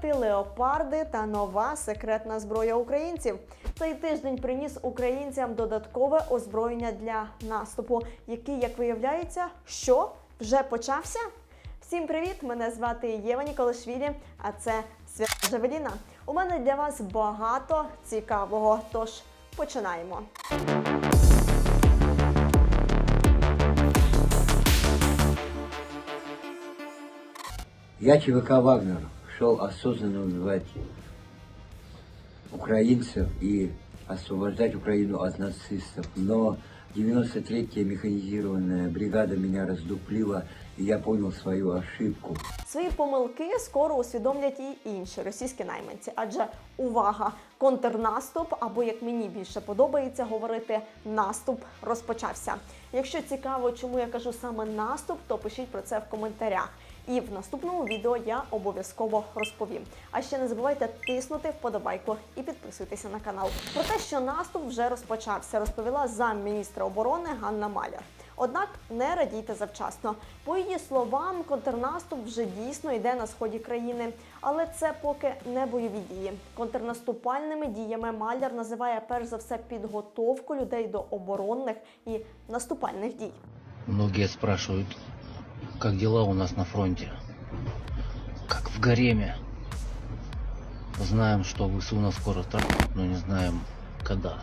Петріоти, леопарди та нова секретна зброя українців. Цей тиждень приніс українцям додаткове озброєння для наступу, який, як виявляється, що вже почався. Всім привіт! Мене звати Єва Ніколашвілі, а це Свята Джавеліна. У мене для вас багато цікавого. Тож починаємо. Я ЧВК «Вагнер» шел осознанно убивать украинцев и освобождать Украину от нацистов. Но 93-я механизированная бригада меня раздуплила, и я понял свою ошибку. Свої помилки скоро усвідомлять і інші російські найманці. Адже увага, контрнаступ, або як мені більше подобається говорити, наступ розпочався. Якщо цікаво, чому я кажу саме наступ, то пишіть про це в коментарях. І в наступному відео я обов'язково розповім. А ще не забувайте тиснути вподобайку і підписуйтеся на канал. Про те, що наступ вже розпочався, розповіла замміністра оборони Ганна Маляр. Однак не радійте завчасно. По її словам, контрнаступ вже дійсно йде на сході країни, але це поки не бойові дії. Контрнаступальними діями Маляр називає перш за все підготовку людей до оборонних і наступальних дій. Многие спрашивают, как дела у нас на фронте? Как в гареме. Знаем, что ВСУ нас скоро так, но не знаем, когда.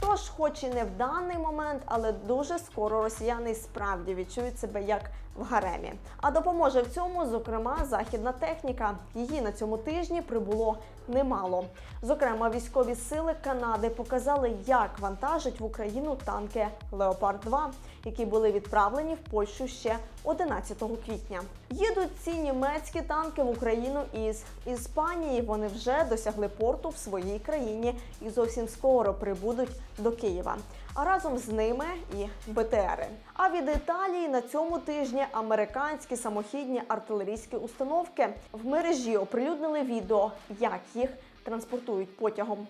Тож, хоч і не в даний момент, але дуже скоро росіяни справді відчують себе як в гаремі. А допоможе в цьому, зокрема, західна техніка. Її на цьому тижні прибуло немало. Зокрема, військові сили Канади показали, як вантажать в Україну танки Леопард 2 які були відправлені в Польщу ще 11 квітня. Їдуть ці німецькі танки в Україну із Іспанії. Вони вже досягли порту в своїй країні і зовсім скоро прибудуть до Києва. А разом з ними і БТРи. А від Італії на цьому тижні американські самохідні артилерійські установки в мережі оприлюднили відео, як їх транспортують потягом.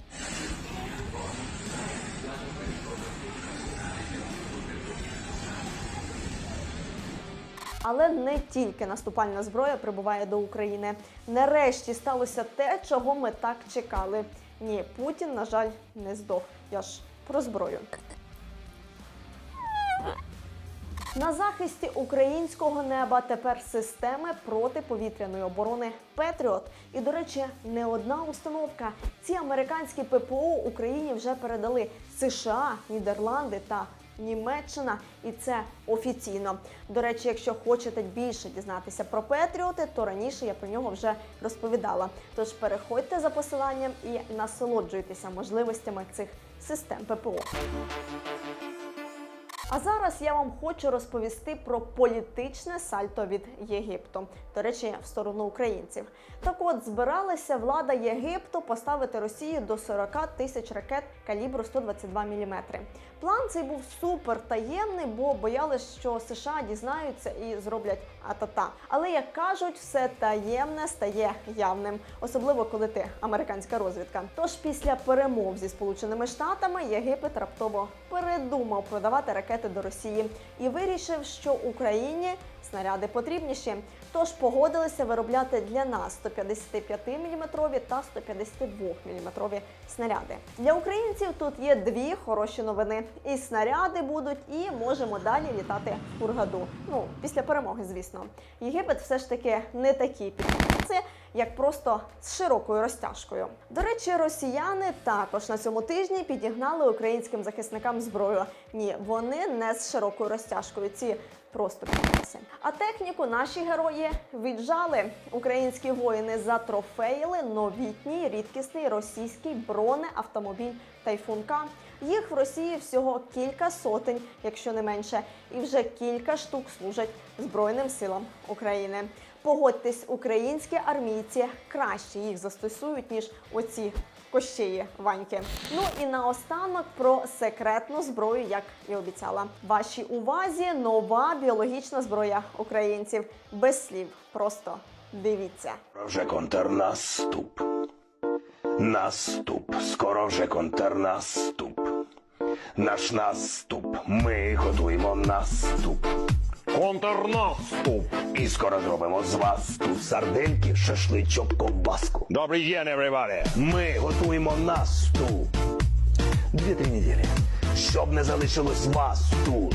Але не тільки наступальна зброя прибуває до України. Нарешті сталося те, чого ми так чекали. Ні, Путін, на жаль, не здох. Я ж про зброю. На захисті українського неба тепер системи протиповітряної оборони Петріот. І, до речі, не одна установка. Ці американські ППО Україні вже передали США, Нідерланди та Німеччина, і це офіційно. До речі, якщо хочете більше дізнатися про Петріоти, то раніше я про нього вже розповідала. Тож переходьте за посиланням і насолоджуйтеся можливостями цих систем ППО. А зараз я вам хочу розповісти про політичне сальто від Єгипту. До речі, в сторону українців. Так от збиралася влада Єгипту поставити Росії до 40 тисяч ракет калібру 122 мм. План цей був супер таємний, бо боялись, що США дізнаються і зроблять атата. Але як кажуть, все таємне стає явним, особливо коли ти американська розвідка. Тож після перемов зі Сполученими Штатами Єгипет раптово передумав продавати ракети до Росії. І вирішив, що Україні снаряди потрібніші. Тож погодилися виробляти для нас 155 мм та 152 мм снаряди. Для українців тут є дві хороші новини. І снаряди будуть, і можемо далі літати в Хургаду. Ну, після перемоги, звісно. Єгипет все ж таки не такі підписи, як просто з широкою розтяжкою. До речі, росіяни також на цьому тижні підігнали українським захисникам зброю. Ні, вони не з широкою розтяжкою. Ці просто підписи. А техніку наші герої віджали. Українські воїни затрофеїли новітній рідкісний російський бронеавтомобіль Тайфун К. Їх в Росії всього кілька сотень, якщо не менше, і вже кілька штук служать Збройним силам України. Погодьтесь, українські армійці краще їх застосують ніж оці кощеї ваньки. Ну і наостанок про секретну зброю, як і обіцяла. Вашій увазі нова біологічна зброя українців без слів. Просто дивіться. Вже контрнаступ. Наступ, скоро вже контрнаступ. Наш наступ, ми готуємо наступ. Контрнаступ. І скоро зробимо з вас тут сардельки, шашличок, ковбаску. Добрий день, everybody. Ми готуємо наступ. Дві-три неділі. Щоб не залишилось вас тут.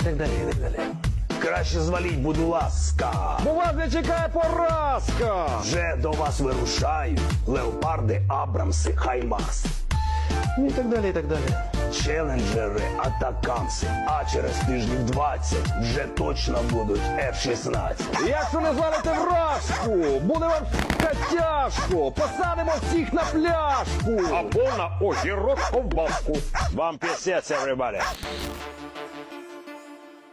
І так далі, і так далі. Краще зваліть, будь ласка. Бо вас не чекає поразка. Вже до вас вирушають леопарди, абрамси, хаймарс. Ну і так далі, і так далі. Челенджери, атакамси, а через тижнів 20 вже точно будуть F-16. Якщо не звалите вражку, буде вам котяшку. тяжко. Посадимо всіх на пляшку. Або на огірок ковбаску. Вам пісець, everybody.